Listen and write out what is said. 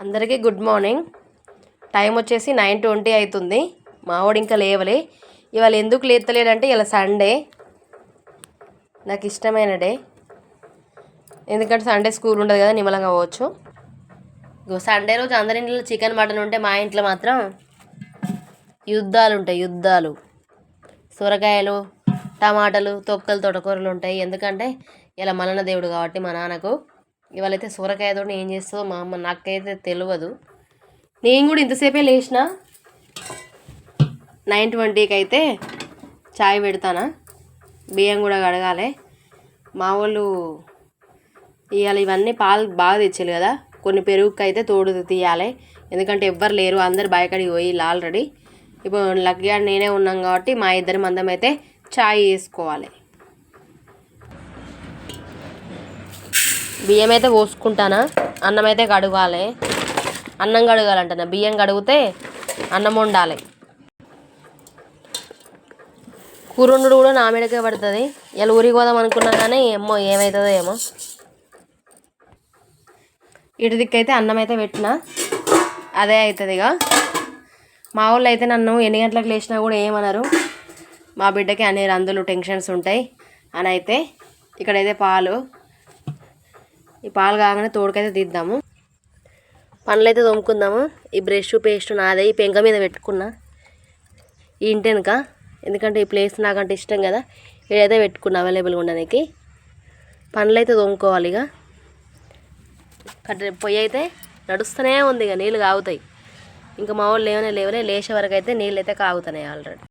అందరికీ good morning. Time వచ్చేసి nine twenty అవుతుంది మావాడు ఇంకా లేవలే. ఇవాళ ఎందుకు లేతలేడంటే ఇలా సండే. నాకు ఇష్టమైన డే. ఎందుకంటే సండే స్కూల్ ఉండదు కదా నిమ్మలంగా పోవచ్చు. సండే రోజు అందరి ఇంట్లో చికెన్ మటన్ ఉంటే మా ఇంట్లో మాత్రం యుద్ధాలు ఉంటాయి యుద్ధాలు. సొరకాయలు టమాటాలు తొక్కలు తొడకూరలు ఉంటాయి. ఎందుకంటే ఇలా మలన దేవుడు కాబట్టి మా నాన్నకు ఇవాళైతే సొరకాయతో ఏం చేస్తుందో మా అమ్మ నాకైతే తెలియదు నేను కూడా ఇంతసేపే లేచిన. నైన్ ట్వంటీకి అయితే చాయ్ పెడతానా? బియ్యం కూడా కడగాలి. మా వాళ్ళు ఇవాళ ఇవన్నీ పాలు బాగా తెచ్చారు కదా. కొన్ని పెరుగుకి అయితే తోడు తీయాలి. ఎందుకంటే ఎవ్వరు లేరు అందరు బయకడికి పోయి ఆల్రెడీ. ఇప్పుడు లక్కీ నేనే ఉన్నాం కాబట్టి మా ఇద్దరి మందం అయితే చాయ్ వేసుకోవాలి. బియ్యం అయితే పోసుకుంటానా? అన్నం అయితే కడగాలి. అన్నం కడగాలంటనా? బియ్యం కడిగితే అన్నం వండాలి. కూర కూడా నా మీదకే పడుతుంది. ఇలా ఊరికి పోదాం అనుకున్నా కానీ ఏమో ఏమవుతుందో ఏమో. ఇటు దిక్కైతే అన్నం అయితే పెట్టిన. అదే అవుతుంది ఇక మా వాళ్ళు అయితే నన్ను ఎన్ని గంటలకు లేచినా కూడా ఏమనరు. మా బిడ్డకి అన్ని రందులు టెన్షన్స్ ఉంటాయి. అని అయితే ఇక్కడైతే పాలు ఈ పాలు కాగానే తోడుకైతే తీద్దాము పనులు అయితే తోముకుందాము. ఈ బ్రష్ పేస్ట్ నాదే ఈ పెంక మీద పెట్టుకున్నా. ఈ ఇంటి వెనుక. ఎందుకంటే ఈ ప్లేస్ నాకంటే ఇష్టం కదా. ఇదైతే పెట్టుకున్నా అవైలబుల్గా ఉండడానికి. పనులు అయితే తోముకోవాలి ఇక. కట్ట పొయ్యి అయితే నడుస్తూనే ఉంది ఇక. నీళ్ళు కాగుతాయి. ఇంకా మా వాళ్ళు లేవనే లేవలే లేచే వరకు అయితే నీళ్ళు అయితే కాగుతున్నాయి ఆల్రెడీ